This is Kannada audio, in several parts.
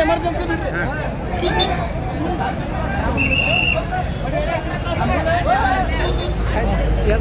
ಎಮರ್ಜೆನ್ಸಿ ಬಿಡ್ರಿ ಏ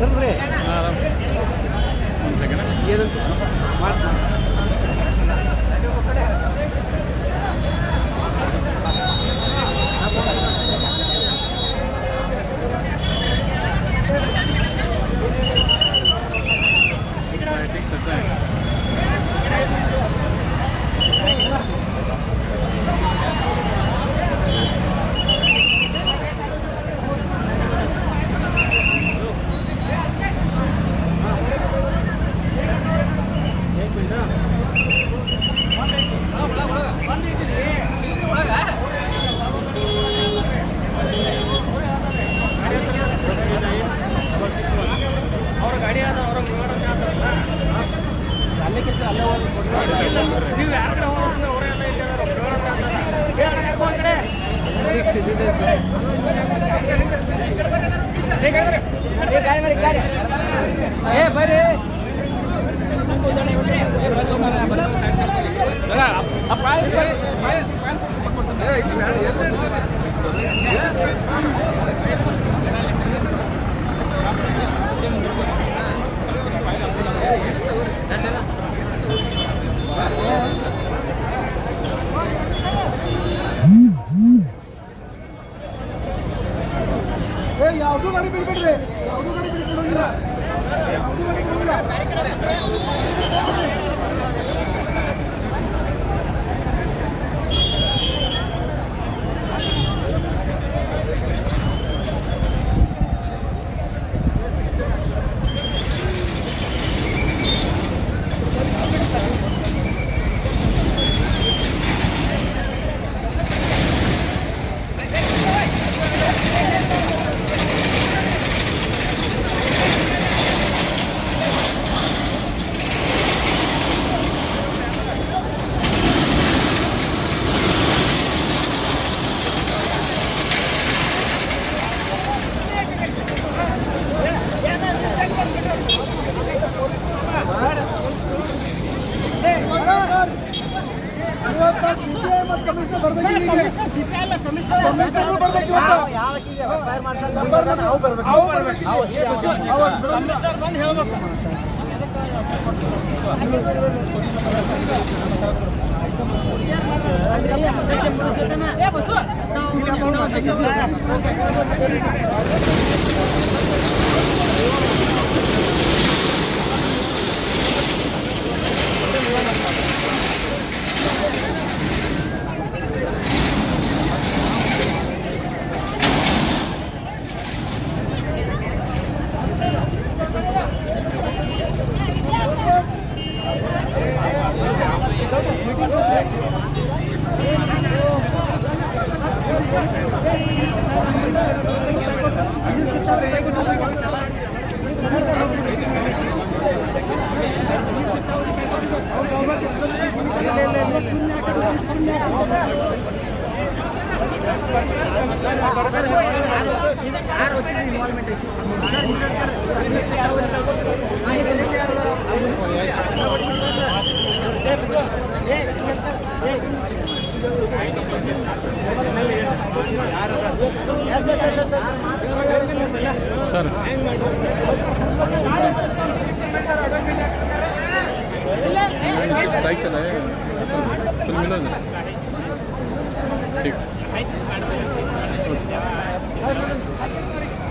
ಯಾವ್ದು ಗಾಡಿ ಬಿಡ್ಬೇಡ್ರಿ ಏ ಬಸ್ಸು ಸರ್ बाइक चलाए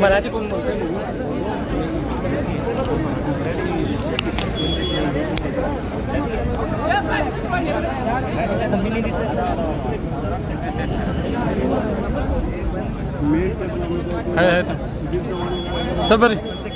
मराठी कोण बोलतो सर बरे.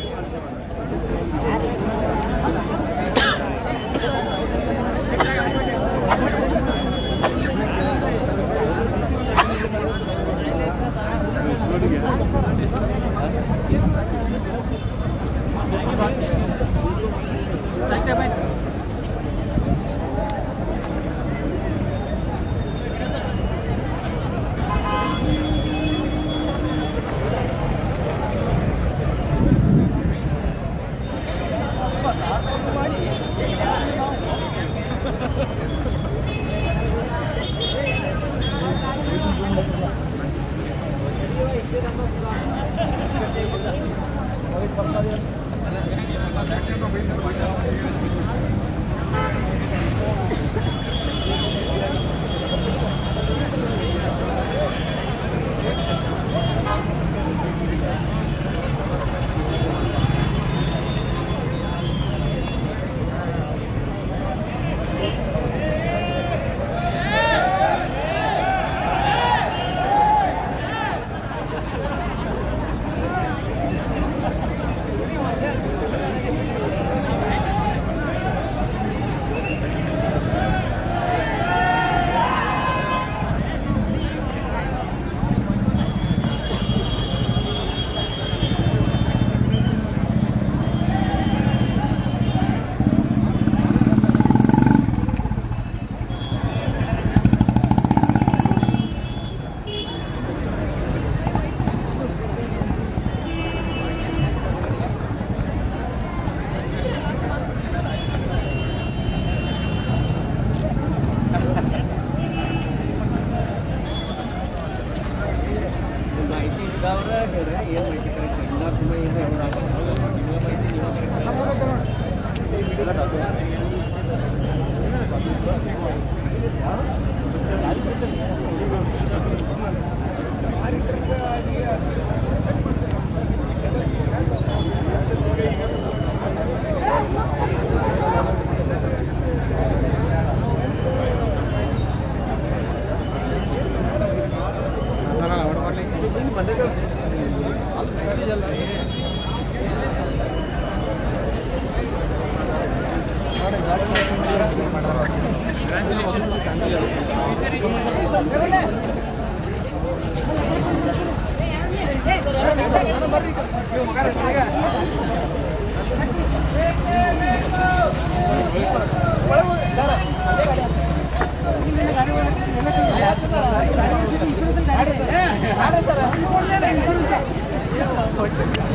Gracias.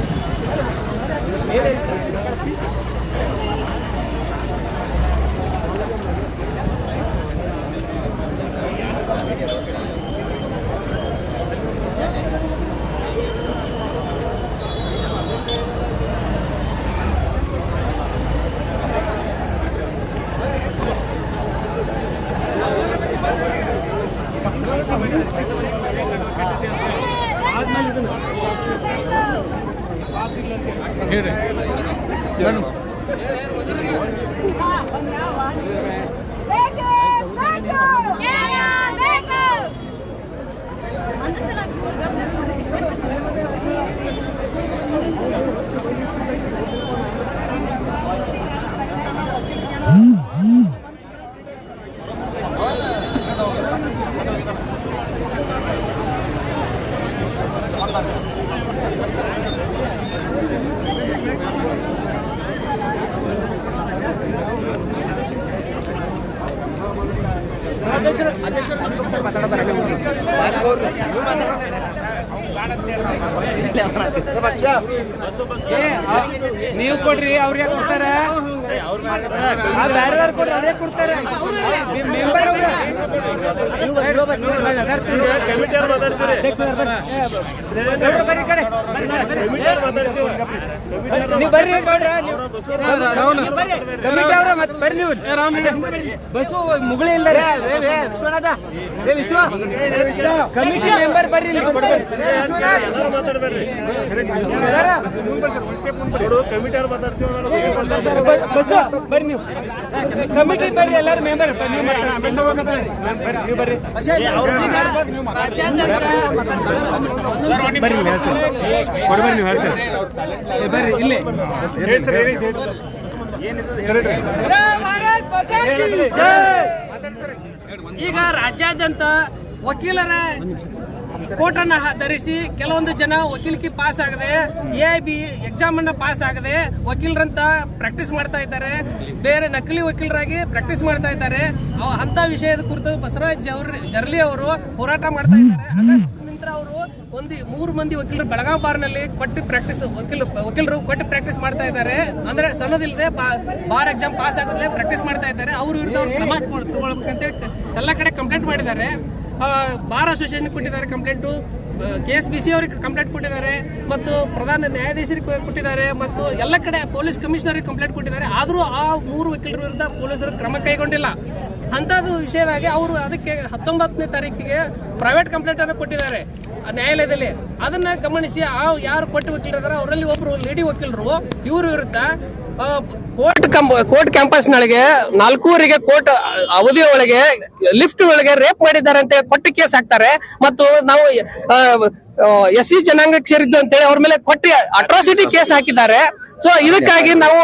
ಮೇಡಮ್ ನೀವು ಕೊಡ್ರಿ ಅವ್ರ ಯಾಕೆ ಕೊಡ್ತಾರೆ? ಬೇರೆ ಕೊಡ್ರಿ ಅವ್ರೇ ಕೊಡ್ತಾರೆ. ಮೆಂಬರ್ ನೀವು ಬರ್ರಿ ನೋಡ್ರಿ ಕಮಿಟಿ ಅವ್ರ ಮತ್ತೆ ಬರ್ರಿ ನೀವು ಬಸ್ಸು ಮುಗುಳಿ ಇಲ್ಲ ರೀ ವಿಶ್ವನಾಥ ಏ ವಿಶ್ವ ಕಮಿಷನ್ ಮೆಂಬರ್ ಬರ್ರಿ ಬರ್ರಿ ನೀವು. ಕಮಿಟಿ ಬರ್ರಿ ಎಲ್ಲರೂ ಮೆಂಬರ್ ನೀವು. ಬರ್ರಿ. ನೀವು ಬರ್ರಿ ಬರ್ರಿ ನೀವು ಹೇಳ್ತೀರಿ. ಕೊಡ್ಬರ್ರಿ ನೀವು ಹೇಳ್ತೀರಿ. ಬರ್ರಿ ಇಲ್ಲಿ ಈಗ ರಾಜ್ಯಾದ್ಯಂತ ವಕೀಲರ ಕೋಟನ್ನು ಧರಿಸಿ ಕೆಲವೊಂದು ಜನ ವಕೀಲಿಕೆ ಪಾಸ್ ಆಗದೆ ಎ ಐ ಬಿ ಎಕ್ಸಾಮ್ ಅನ್ನ ಪಾಸ್ ಆಗದೆ ವಕೀಲರಂತ ಪ್ರಾಕ್ಟೀಸ್ ಮಾಡ್ತಾ ಇದ್ದಾರೆ. ಬೇರೆ ನಕಲಿ ವಕೀಲರಾಗಿ ಪ್ರಾಕ್ಟೀಸ್ ಮಾಡ್ತಾ ಇದ್ದಾರೆ. ಅಂತ ವಿಷಯದ ಕುರಿತು ಬಸವರಾಜ್ ಅವರು ಜರ್ಲಿ ಅವರು ಹೋರಾಟ ಮಾಡ್ತಾ ಇದ್ದಾರೆ. ಅವರು ಒಂದು ಮೂರು ಮಂದಿ ವಕೀಲರು ಬೆಳಗಾವಿ ಬಾರ್ನಲ್ಲಿ ಕೊಟ್ಟು ಪ್ರಾಕ್ಟೀಸ್ ವಕೀಲ ವಕೀಲರು ಕೊಟ್ಟು ಪ್ರಾಕ್ಟೀಸ್ ಮಾಡ್ತಾ ಇದ್ದಾರೆ. ಅಂದ್ರೆ ಸಣ್ಣದಿಲ್ಲದೆ ಬಾರ್ ಎಕ್ಸಾಮ್ ಪಾಸ್ ಆಗೋದ್ಲೆ ಪ್ರಾಕ್ಟೀಸ್ ಮಾಡ್ತಾ ಇದ್ದಾರೆ. ಅವರು ವಿರುದ್ಧ ಕ್ರಮ ತಗೊಳ್ಬೇಕಂತೇಳಿ ಎಲ್ಲ ಕಡೆ ಕಂಪ್ಲೇಂಟ್ ಮಾಡಿದ್ದಾರೆ. ಬಾರ್ ಅಸೋಸಿಯೇಷನ್ ಕೊಟ್ಟಿದ್ದಾರೆ complaint K S B C ಅವರಿಗೆ ಕಂಪ್ಲೇಂಟ್ ಕೊಟ್ಟಿದ್ದಾರೆ. ಮತ್ತು ಪ್ರಧಾನ ನ್ಯಾಯಾಧೀಶರಿಗೆ ಕೊಟ್ಟಿದ್ದಾರೆ. ಮತ್ತು ಎಲ್ಲ ಕಡೆ ಪೊಲೀಸ್ ಕಮಿಷನರಿಗೆ ಕಂಪ್ಲೇಂಟ್ ಕೊಟ್ಟಿದ್ದಾರೆ. ಆದರೂ ಆ ಮೂರು ವಕೀಲರ ವಿರುದ್ಧ ಪೊಲೀಸರು ಕ್ರಮ ಕೈಗೊಂಡಿಲ್ಲ. ಅಂಥದ್ದು ವಿಷಯವಾಗಿ ಅವರು ಅದಕ್ಕೆ ಹತ್ತೊಂಬತ್ತನೇ ತಾರೀಕಿಗೆ ಪ್ರೈವೇಟ್ ಕಂಪ್ಲೇಂಟ್ ಅನ್ನು ಕೊಟ್ಟಿದ್ದಾರೆ ನ್ಯಾಯಾಲಯದಲ್ಲಿ. ಅದನ್ನ ಗಮನಿಸಿ ಆ ಯಾರು ಕೊಟ್ಟು ವಕೀಲರಿದ್ದಾರೆ ಅವರಲ್ಲಿ ಒಬ್ರು ಲೇಡಿ ವಕೀಲರು, ಇವರು ವಿರುದ್ಧ ಕೋರ್ಟ್ ಕೋರ್ಟ್ ಕ್ಯಾಂಪಸ್ ನೊಳಗೆ ನಾಲ್ಕೂರಿಗೆ ಕೋರ್ಟ್ ಅವಧಿ ಒಳಗೆ ಲಿಫ್ಟ್ ಒಳಗೆ ರೇಪ್ ಮಾಡಿದ್ದಾರೆ ಅಂತ ಕೊಟ್ಟು ಕೇಸ್ ಹಾಕ್ತಾರೆ. ಮತ್ತು ನಾವು ಎಸ್ ಸಿ ಜನಾಂಗಕ್ಕೆ ಸೇರಿದ್ದು ಅಂತೇಳಿ ಅವ್ರ ಮೇಲೆ ಕೊಟ್ಟಿ ಅಟ್ರಾಸಿಟಿ ಕೇಸ್ ಹಾಕಿದ್ದಾರೆ. ಸೊ ಇದಕ್ಕಾಗಿ ನಾವು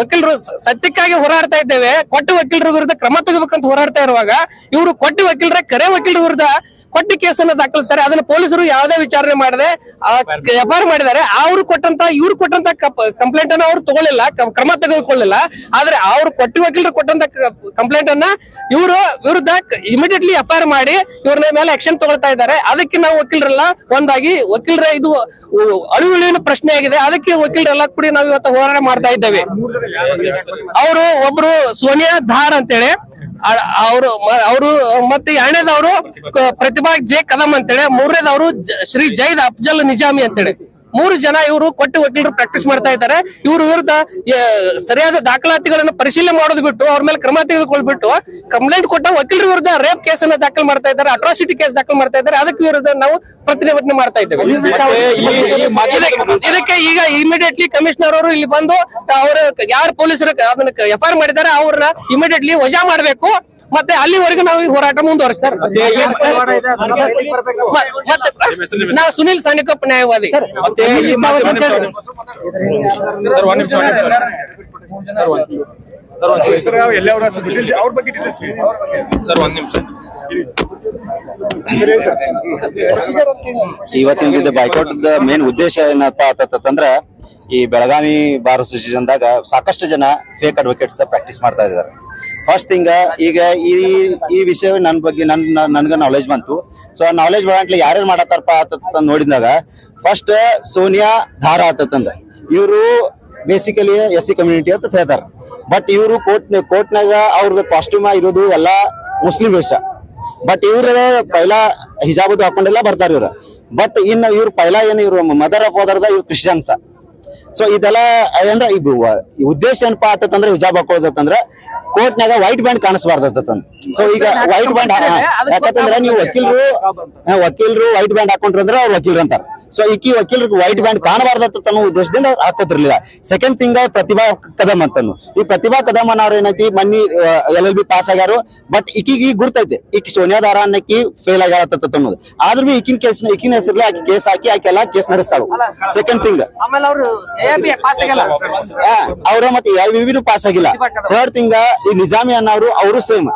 ವಕೀಲರು ಸತ್ಯಕ್ಕಾಗಿ ಹೋರಾಡ್ತಾ ಇದ್ದೇವೆ. ಕೊಟ್ಟು ವಕೀಲರ ವಿರುದ್ಧ ಕ್ರಮ ತಗೋಬೇಕಂತ ಹೋರಾಡ್ತಾ ಇರುವಾಗ ಇವರು ಕೊಟ್ಟು ವಕೀಲರ, ಕರೆ ವಕೀಲರ ವಿರುದ್ಧ ಕೊಟ್ಟಿ ಕೇಸನ್ನ ದಾಖಲಿಸ್ತಾರೆ. ಅದನ್ನ ಪೊಲೀಸರು ಯಾವುದೇ ವಿಚಾರಣೆ ಮಾಡದೆ ಎಫ್ ಆರ್ ಮಾಡಿದ್ದಾರೆ. ಅವ್ರು ಕೊಟ್ಟಂತ ಇವ್ರು ಕೊಟ್ಟಂತ ಕಂಪ್ಲೇಂಟ್ ಅನ್ನ ಅವ್ರು ತಗೊಳ್ಳಿಲ್ಲ ಕ್ರಮ ತೆಗೆದುಕೊಳ್ಳಿಲ್ಲ. ಆದ್ರೆ ಅವ್ರು ಕೊಟ್ಟಿ ವಕೀಲರು ಕೊಟ್ಟಂತ ಕಂಪ್ಲೇಂಟ್ ಅನ್ನ ಇವರು ವಿರುದ್ಧ ಇಮಿಡಿಯೇಟ್ಲಿ ಎಫ್ ಆರ್ ಮಾಡಿ ಇವ್ರ ಮೇಲೆ ಆಕ್ಷನ್ ತಗೊಳ್ತಾ ಇದ್ದಾರೆ. ಅದಕ್ಕೆ ನಾವು ವಕೀಲರೆಲ್ಲ ಒಂದಾಗಿ ವಕೀಲರ ಇದು ಅಳುವಳಿನ ಪ್ರಶ್ನೆ ಆಗಿದೆ. ಅದಕ್ಕೆ ವಕೀಲರೆಲ್ಲ ಕೂಡಿ ನಾವು ಇವತ್ತು ಹೋರಾಟ ಮಾಡ್ತಾ ಇದ್ದೇವೆ. ಅವರು ಒಬ್ರು ಸೋನಿಯಾ ಧಾರ್ ಅಂತೇಳಿ. ಅವರು ಅವರು ಮತ್ತೆ ಎರಡನೇದವರು ಪ್ರತಿಭಾ ಜೆ ಕದಂ ಅಂತೇಳಿ ಮೂರನೇದವರು ಶ್ರೀ ಜೈದ್ ಅಫ್ಜಲ್ ನಿಜಾಮಿ ಅಂತೇಳಿ. ಮೂರು ಜನ ಇವರು ಕೊಟ್ಟು ವಕೀಲರು ಪ್ರಾಕ್ಟೀಸ್ ಮಾಡ್ತಾ ಇದ್ದಾರೆ. ಇವ್ರ ವಿರುದ್ಧ ಸರಿಯಾದ ದಾಖಲಾತಿಗಳನ್ನು ಪರಿಶೀಲನೆ ಮಾಡೋದು ಬಿಟ್ಟು ಅವ್ರ ಮೇಲೆ ಕ್ರಮ ತೆಗೆದುಕೊಳ್ಬಿಟ್ಟು ಕಂಪ್ಲೇಂಟ್ ಕೊಟ್ಟ ವಕೀಲರ ವಿರುದ್ಧ ರೇಪ್ ಕೇಸ್ ಅನ್ನ ದಾಖಲು ಮಾಡ್ತಾ ಇದ್ದಾರೆ ಅಟ್ರಾಸಿಟಿ ಕೇಸ್ ದಾಖಲು ಮಾಡ್ತಾ ಇದ್ದಾರೆ. ಅದಕ್ಕೆ ವಿರುದ್ಧ ನಾವು ಪ್ರತಿಭಟನೆ ಮಾಡ್ತಾ ಇದ್ದೇವೆ. ಇದಕ್ಕೆ- ಈಗ ಇಮಿಡಿಯೇಟ್ಲಿ ಕಮಿಷನರ್ ಅವರು ಇಲ್ಲಿ ಬಂದು ಅವರು ಯಾರು ಪೊಲೀಸರು ಅದನ್ನ ಎಫ್ ಮಾಡಿದ್ದಾರೆ ಅವ್ರನ್ನ ಇಮಿಡಿಯೇಟ್ಲಿ ವಜಾ ಮಾಡಬೇಕು. ಮತ್ತೆ ಅಲ್ಲಿವರೆಗೂ ನಾವು ಈ ಹೋರಾಟ ಮುಂದುವರಿಸ್ತಾರೆ. ನಾವು ಸುನಿಲ್ ಸಾನಿಕಪ್ಪ ನ್ಯಾಯವಾದಿ. ಸರ್ ಒಂದ್ ನಿಮಿಷ. ಅವ್ರ ಬಗ್ಗೆ ಸರ್ ಒಂದ್ ನಿಮಿಷ. ಇವತ್ತಿನ ಬೈಕೌಟ್ ಮೇನ್ ಉದ್ದೇಶ ಏನಪ್ಪ ಆತಂದ್ರ ಈ ಬೆಳಗಾವಿ ಬಾರ್ ಅಸೋಸಿಯೇಷನ್ ದಾಗ ಸಾಕಷ್ಟು ಜನ ಫೇಕ್ ಅಡ್ವೊಕೇಟ್ಸ್ ಪ್ರಾಕ್ಟೀಸ್ ಮಾಡ್ತಾ ಇದ್ದಾರೆ. ಫಸ್ಟ್ ಥಿಂಗ್ ಈಗ ಈ ಈ ವಿಷಯ ನನ್ನ ಬಗ್ಗೆ ನನ್ನ ನನ್ಗ ನಾಲೆಜ್ ಬಂತು. ಸೊ ನಾಲೆಜ್ ಬರಂಟ್ಲಿ ಯಾರ್ಯಾರು ಮಾಡತ್ತಾರಪ್ಪ ಆತತ್ತ ನೋಡಿದಾಗ ಫಸ್ಟ್ ಸೋನಿಯಾ ಧಾರ ಆತಂದ ಇವರು ಬೇಸಿಕಲಿ ಎಸ್ ಸಿ ಕಮ್ಯುನಿಟಿ ಅಂತ ಹೇಳ್ತಾರೆ. ಬಟ್ ಇವರು ಕೋರ್ಟ್ ಕೋರ್ಟ್ನಾಗ ಅವ್ರದ್ದು ಕಾಸ್ಟ್ಯೂಮ್ ಇರೋದು ಎಲ್ಲ ಮುಸ್ಲಿಂ ವೇಷ. ಬಟ್ ಇವ್ರ ಪೈಲಾ ಹಿಜಾಬದು ಹಾಕೊಂಡೆಲ್ಲ, ಬರ್ತಾರೆ ಇವ್ರು. ಬಟ್ ಇನ್ನು ಇವ್ರು ಪೈಲಾ ಏನು ಇವ್ರು ಮದರ್ ಆಫ್ ಓದರ್ದ ಇವ್ರು ಕ್ರಿಶ್ಚಿಯನ್ಸ ಸೊ ಇದೆಲ್ಲ ಅಂದ್ರೆ ಈ ಉದ್ದೇಶ ಏನಪ್ಪ ಆತಂದ್ರೆ ಹಿಜಾಬ್ ಹಾಕೊಳ್ಳೋದಕ್ಕಂದ್ರ ಕೋರ್ಟ್ನಾಗ ವೈಟ್ ಬ್ಯಾಂಡ್ ಕಾಣಿಸ್ಬಾರ್ದತ್ತಂದ್ ಸೊ ಈಗ ವೈಟ್ ಬ್ಯಾಂಡ್ ಯಾಕಂತಂದ್ರೆ ನೀವು ವಕೀಲರು ವಕೀಲರು ವೈಟ್ ಬ್ಯಾಂಡ್ ಹಾಕೊಂಡ್ರ ಅಂದ್ರೆ ಅವ್ರು ವಕೀಲರು ಅಂತಾರ. ಸೊ ಈಕಿ ವಕೀಲರಿಗೆ ವೈಟ್ ಬ್ಯಾಂಡ್ ಕಾಣಬಾರ್ದತ್ತ ತನ್ನ ಉದ್ದೇಶದಿಂದ ಹಾಕೋತಿರ್ಲಿಲ್ಲ. ಸೆಕೆಂಡ್ ಥಿಂಗ್ ಪ್ರತಿಭಾ ಕದಮ್ ಅಂತನು. ಈ ಪ್ರತಿಭಾ ಕದಮ್ ಅನ್ನೋರು ಏನೈತಿ ಮನ್ನಿ ಎಲ್ ಎಲ್ ಬಿ ಪಾಸ್ ಆಗ್ಯಾರು ಬಟ್ ಈಕಿಗೆ ಈಗ ಗುರ್ತೈತೆ. ಈಕಿ ಸೋನಿಯಾ ದಾರ ಅನ್ನಕ್ಕಿ ಫೇಲ್ ಆಗ್ಯಾರತ್ತ ಅನ್ನೋದು ಆದ್ರೂ ಬಿ ಈಕಿನ ಕೇಸ್ ಈಕಿನ ಹೆಸರಲ್ಲಿ ಆಕಿ ಕೇಸ್ ಹಾಕಿ ಆಕೆಲ್ಲ ಕೇಸ್ ನಡೆಸ್ತಾಳು. ಸೆಕೆಂಡ್ ಥಿಂಗ್ ಅವರು ಬಿ ಮತ್ತೆ ಯಾವ ವಿವಿನೂ ಪಾಸ್ ಆಗಿಲ್ಲ. ಥರ್ಡ್ ಥಿಂಗ್ ಈ ನಿಜಾಮಿ ಅನ್ನೋರು ಅವರು ಸೇಮ್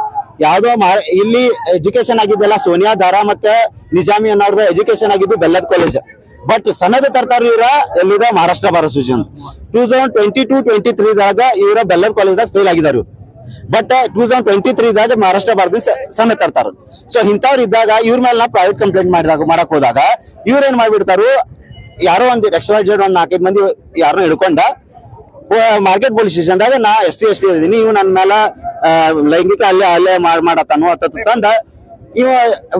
ಯಾವ್ದೋ ಮಾ- ಇಲ್ಲಿ ಎಜುಕೇಶನ್ ಆಗಿದ್ದೆಲ್ಲ ಸೋನಿಯಾ ದಾರಾ ಮತ್ತೆ ನಿಜಾಮಿ ಅನ್ನೋರ್ದ ಎಜುಕೇಶನ್ ಆಗಿದ್ದು ಬೆಲ್ಲದ್ ಕಾಲೇಜ್ ಬಟ್ ಸಣ್ಣದ ತರ್ತಾರ ಇವ್ರ ಎಲ್ಲಿದ? Maharashtra bar ಸೂಚನ್ two thousand twenty two twenty three ದಾಗ ಇವರ ಬೆಲ್ಲದ್ ಕಾಲೇಜ್ದಾಗ fail ಆಗಿದಾರ but two thousand twenty three ದಾಗ ಮಹಾರಾಷ್ಟ್ರ ಬಾರ್ದಿಂದ ಸಮೇತ ತರ್ತಾರ ಸೊ ಇಂಥವ್ರು ಇದ್ದಾಗ ಇವ್ರ ಮೇಲೆ ನಾವು ಪ್ರೈವೇಟ್ ಕಂಪ್ಲೇಂಟ್ ಮಾಡಿದಾಗ, ಮಾಡಕ್ ಹೋದಾಗ ಇವ್ರ ಏನ್ ಮಾಡ್ಬಿಡ್ತಾರು? ಯಾರೋ ಒಂದ್ ಎಕ್ಸ್ಟ್ರಾ ಒಂದ್ ನಾಲ್ಕೈದು ಮಂದಿ ಯಾರನ್ನ ಹಿಡ್ಕೊಂಡ ಮಾರ್ಕೆಟ್ ಪೊಲೀಸ್ ಸ್ಟೇಷನ್ದಾಗ ನಾ ಎಸ್ ಟಿ ಎಸ್ ಟಿ ಇದೀನಿ ಇವ್ ನನ್ನ ಮೇಲೆ ಲೈಂಗಿಕ ಅಲ್ಲೇ ಅಲ್ಲೇ ಮಾಡ್- ಮಾಡತ್ತಾನು ಅತ್ತ ತಂದ ಇವ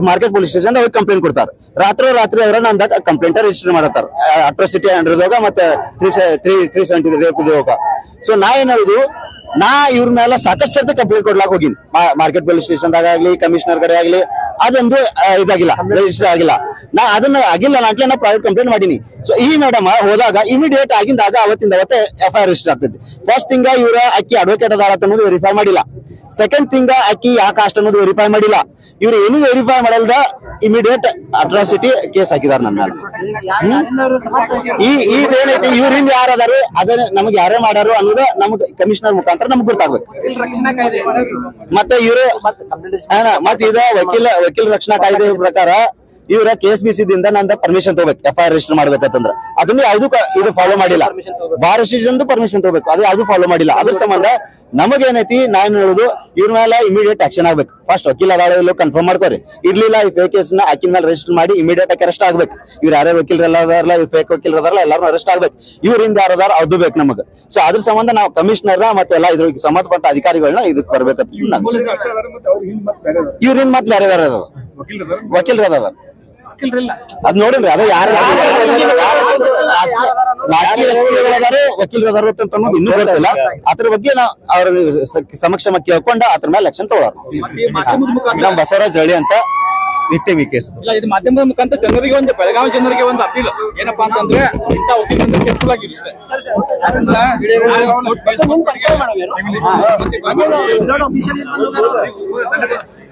ಮಾರ್ಕೆಟ್ ಪೊಲೀಸ್ ಸ್ಟೇಷನ್ ಹೋಗಿ ಕಂಪ್ಲೇಂಟ್ ಕೊಡ್ತಾರ. ರಾತ್ರಿ ರಾತ್ರಿ ಅವ್ರ ನಮ್ದಾಗ ಕಂಪ್ಲೇಂಟ್ ರಿಜಿಸ್ಟರ್ ಮಾಡತ್ತಾರ. ಅಟ್ರಾಸಿಟಿ ಅಂಡ್ರದಾಗ ಮತ್ತೆ three three three seventy so ನಾ ಏನಾದ್ರು ನಾ ಇವ್ರ ಮೇಲೆ ಸಾಕಷ್ಟು ಸರ್ತಿ ಕಂಪ್ಲೇಂಟ್ ಕೊಡ್ಲಾಕ್ ಹೋಗಿನಿ. ಮಾರ್ಕೆಟ್ ಪೊಲೀಸ್ ಸ್ಟೇಷನ್ದಾಗ ಆಗ್ಲಿ ಕಮಿಷನರ್ ಕಡೆ ಆಗ್ಲಿ, ಅದೊಂದು ಇದಾಗಿಲ್ಲ ರಿಜಿಸ್ಟರ್ ಆಗಿಲ್ಲ. ನಾ ಅದನ್ನ ಆಗಿಲ್ಲ ನಾಟ್ಲೆ ನಾ ಪ್ರೈವೇಟ್ ಕಂಪ್ಲೇಂಟ್ ಮಾಡೀನಿ. ಸೊ ಈ ಮೇಡಮ್ ಹೋದಾಗ ಇಮಿಡಿಯೇಟ್ ಆಗಿಂದಾಗ ಅವತ್ತಿಂದ ಅವತ್ತೆ ಎಫ್ ಐ ರಿಜಿಸ್ಟರ್ ಆಗ್ತದೆ ಫಸ್ಟ್ ತಿಂಗ ಇವ್ರ ಅಕ್ಕಿ ಅಡ್ವೊಕೇಟ್ ಅದಾರ ಅನ್ನೋದು ವೆರಿಫೈ ಮಾಡಿಲ್ಲ. ಸೆಕೆಂಡ್ ತಿಂಗ ಅಕ್ಕಿ ಯಾ ಕಾಸ್ಟ್ ಅನ್ನೋದು ವೆರಿಫೈ ಮಾಡಿಲ್ಲ. ಇವ್ರು ಏನು ವೆರಿಫೈ ಮಾಡಲ್ದ ಇಮಿಡಿಯೇಟ್ ಅಟ್ರಾಸಿಟಿ ಕೇಸ್ ಹಾಕಿದಾರೆ ನನ್ನ ಈ ಇದೇನೈತಿ, ಇವ್ರಿಂದ ಯಾರು ಅದಾರು, ಅದನ್ನ ನಮ್ಗೆ ಯಾರೇ ಮಾಡಾರು ಅನ್ನೋದು ನಮ್ಗೆ ಕಮಿಷನರ್ ಮುಖಾಂತರ ನಮ್ಗೆ ಗೊತ್ತಾಗ್ಬೇಕು. ರಕ್ಷಣಾ ಕಾಯ್ದೆ. ಮತ್ತೆ ಇವರು ಮತ್ತೆ ಇದ ವಕೀಲ ವಕೀಲ ರಕ್ಷಣಾ ಕಾಯ್ದೆ ಪ್ರಕಾರ ಇವ್ರ ಸಿ ದಿಂದ ನಂದ ಪರ್ಮಿಷನ್ ತಗೋಬೇಕು ಎಫ್ ಐ ಆರ್ ರಿಜಿಸ್ಟರ್ ಮಾಡ್ಬೇಕಂತಂದ್ರ. ಅದನ್ನ ಯಾವ್ದು ಇದು ಫಾಲೋ ಮಾಡಿಲ್ಲ. ಬಾರ್ ಅಸೋಸಿಯೇಷನ್ ಪರ್ಮಿಷನ್ ತಗೋಬೇಕು. ಅದು ಯಾವ್ದು ಫಾಲೋ ಮಾಡಿಲ್ಲ. ಅದ್ರ ಸಂಬಂಧ ನಮಗೇನೈತಿ ನಾನು ಹೇಳುದು ಇವ್ರ ಮೇಲೆ ಇಮಿಡಿಯೇಟ್ ಆಕ್ಷನ್ ಆಗ್ಬೇಕು. ಫಸ್ಟ್ ವಕೀಲ ಅದಾಳ ಇಲ್ಲ ಕನ್ಫರ್ಮ್ ಮಾಡ್ಕೋರಿ. ಇರ್ಲಿಲ್ಲ ಈ ಫೇಕ್ ಕೇಸ್ನ ಆಕಿನ ಮೇಲೆ ರಿಜಿಸ್ಟರ್ ಮಾಡಿ ಇಮಿಡಿಯೇಟ್ ಆಗಿ ಅರೆಸ್ಟ್ ಆಗ್ಬೇಕು. ಇವ್ರ ಯಾರೇ ವಕೀಲರೆಲ್ಲ ಅದಾರಲ್ಲ ಈ ಫೇಕ್ ವಕೀಲ್ ಅದಾರಲ್ಲ ಎಲ್ಲಾರು ಅರೆಸ್ಟ್ ಆಗ್ಬೇಕು. ಇವ್ರಿಂದ ಯಾರದಾರ ಅದು ಬೇಕು ನಮಗ್. ಸೊ ಅದ್ರ ಸಂಬಂಧ ನಾವು ಕಮಿಷನರ್ ಮತ್ತೆ ಎಲ್ಲ ಇದ್ರ ಸಂಬಂಧಪಟ್ಟ ಅಧಿಕಾರಿಗಳನ್ನ ಇದಕ್ ಬರ್ಬೇಕಂತ ನಾನು ಇವ್ರಿಂದ ಮತ್ತೆ ಬೇರೆ ಅದಾವ ವಕೀಲರು ಅದಾವ ವಕೀಲರಿಲ್ಲ ಅದ್ ನೋಡಿನ್ರಿ ಅದ ಯಾರ ರಾಜಕೀಯ ಅಂತ ಅನ್ನೋದು ಇನ್ನೂ ಗೊತ್ತಿಲ್ಲ ಅದ್ರ ಬಗ್ಗೆ ನಾವು ಅವ್ರ ಸಮಕ್ಷಮ ಕೇಳ್ಕೊಂಡ ಅದ್ರ ಮೇಲೆ ಆಕ್ಷನ್ ತಗೊಳ್ಳೋರು ನಮ್ ಬಸವರಾಜ್ ಹಳ್ಳಿ ಅಂತ ವಿಕ್ಟಿಮ್ ಈ ಕೇಸ್ ಇಲ್ಲ ಇದು ಮಾಧ್ಯಮದ ಮುಖಾಂತರ ಜನರಿಗೆ ಒಂದು ಬೆಳಗಾವಿ ಜನರಿಗೆ ಒಂದು ಅಪೀಲ್ ಏನಪ್ಪಾ ಅಂತಂದ್ರೆ ಇಂಥ ವಕೀಲರಿಂದ ಕೇರ್ಫುಲ್ ಆಗಿರಿ ಇಷ್ಟೇ ಯಾಕಂದ್ರೆ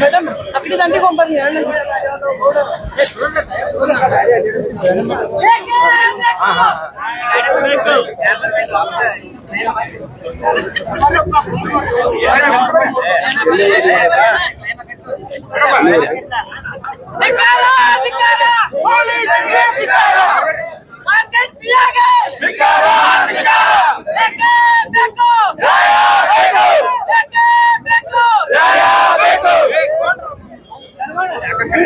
ಮೇಡಮ್ ಅಕ್ಕಡಿ ದಂಡಿಗೆ ಹೋಗ್ಬರ್ರಿ ಹೇಳಿ ಧಿಕ್ಕಾರ ಧಿಕ್ಕಾರ ಪೊಲೀಸರಿಗೆ ಧಿಕ್ಕಾರ ¡Suscríbete al canal! ¡Suscríbete al canal!